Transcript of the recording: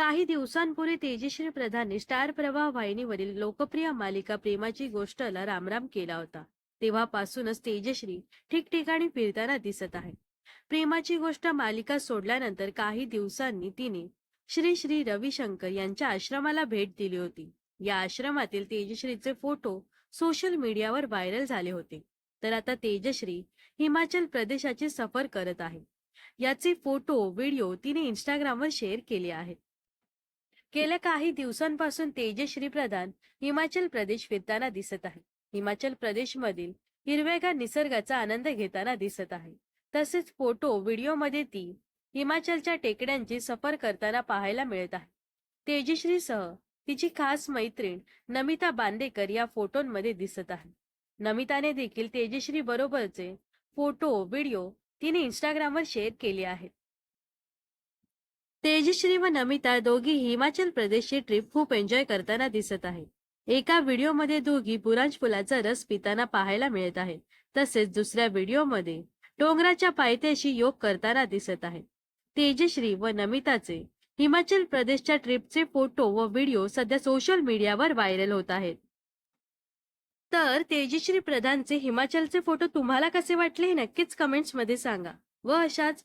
काही दिवसांपूर्वी तेजश्री प्रधानने स्टार प्रवाह वाहिनीवरील लोकप्रिय मालिका प्रेमाची गोष्टला रामराम केला होता. तेव्हापासूनच तेजश्री ठिकठिकाणी फिरताना दिसत आहे. प्रेमाची गोष्ट मालिका सोडल्यानंतर काही दिवसांनी तिने श्री श्री रविशंकर यांच्या आश्रमाला भेट दिली होती. या आश्रमातील तेजश्रीचे फोटो सोशल मीडियावर व्हायरल झाले होते. तर आता तेजश्री हिमाचल प्रदेशाची सफर करत आहे. याचे फोटो व्हिडिओ तिने इंस्टाग्रामवर शेअर केले आहेत. गेल्या काही दिवसांपासून तेजश्री प्रधान हिमाचल प्रदेश फिरताना दिसत आहे हिमाचल प्रदेशमधील हिरव्यागार निसर्गाचा आनंद घेताना दिसत आहे तसेच फोटो व्हिडिओमध्ये ती हिमाचलच्या टेकड्यांची सफर करताना पाहायला मिळत आहे. तेजश्रीसह तिची खास मैत्रीण नमिता बांदेकर या फोटोंमध्ये दिसत आहे. नमिताने देखील तेजश्री बरोबरचे फोटो व्हिडिओ तिने इंस्टाग्रामवर शेअर केले आहेत. तेजश्री व नमिता दोघी हिमाचल प्रदेशची ट्रिप खूप एन्जॉय करताना दिसत आहे एका व्हिडिओमध्ये दोघी बुरांज फुलाचा रस पिताना पाहायला मिळत आहे तसेच दुसऱ्या व्हिडिओमध्ये डोंगराच्या पायथ्याशी योग करताना दिसत आहे तेजश्री व नमिताचे हिमाचल प्रदेशच्या ट्रिपचे फोटो व व्हिडिओ सध्या सोशल मीडियावर व्हायरल होत आहेत. तर तेजश्री प्रधानचे हिमाचलचे फोटो तुम्हाला कसे वाटले हे नक्कीच कमेंट्समध्ये सांगा. व अशाच